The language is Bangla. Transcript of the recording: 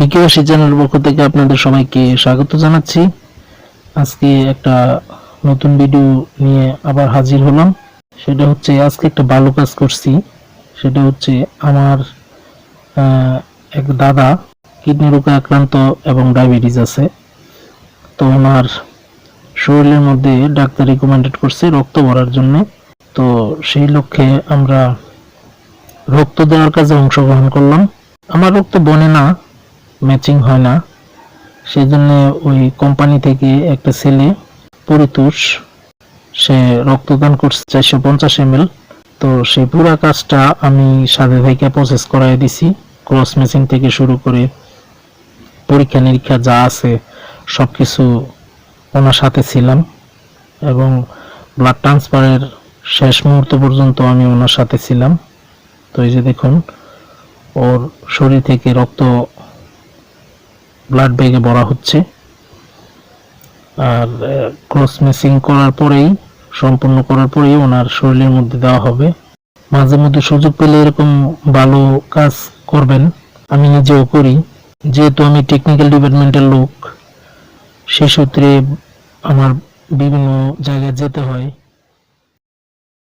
বিকেবাসী চ্যানেলের পক্ষ থেকে আপনাদের সবাইকে স্বাগত জানাচ্ছি। আজকে একটা নতুন ভিডিও নিয়ে আবার হাজির হলাম। সেটা হচ্ছে আজকে একটা ভালো কাজ করছি। সেটা হচ্ছে আমার এক দাদা কিডনি রোগে আক্রান্ত এবং ডায়াবেটিস আছে। তো ওনার শরীরের মধ্যে ডাক্তার রিকমেন্ডেড করছে রক্ত ভরার জন্য। তো সেই লক্ষ্যে আমরা রক্ত দেওয়ার কাজে অংশগ্রহণ করলাম। আমার রক্ত বনে না ম্যাচিং হয় না। সেজন্য ওই কোম্পানি থেকে একটা ছেলে, পরিতোষ, সে রক্তদান করছে চারশো পঞ্চাশ এম তো সেই পুরা কাজটা আমি সাথে থেকে প্রসেস করাই দিছি। ক্রস ম্যাচিং থেকে শুরু করে পরীক্ষা নিরীক্ষা যা আছে সব কিছু ওনার সাথে ছিলাম। এবং ব্লাড ট্রান্সফারের শেষ মুহূর্ত পর্যন্ত আমি ওনার সাথে ছিলাম। তো এই যে দেখুন, ওর শরীর থেকে রক্ত ব্লাড ব্যাগে ভরা হচ্ছে। আর ক্রস মেসিং করার পরেই, সম্পূর্ণ করার পরেই ওনার শরীরের মধ্যে দেওয়া হবে। মাঝে মধ্যে সুযোগ পেলে এরকম ভালো কাজ করবেন। আমি নিজেও করি। যেহেতু আমি টেকনিক্যাল ডিপার্টমেন্টের লোক, সে সূত্রে আমার বিভিন্ন জায়গায় যেতে হয়।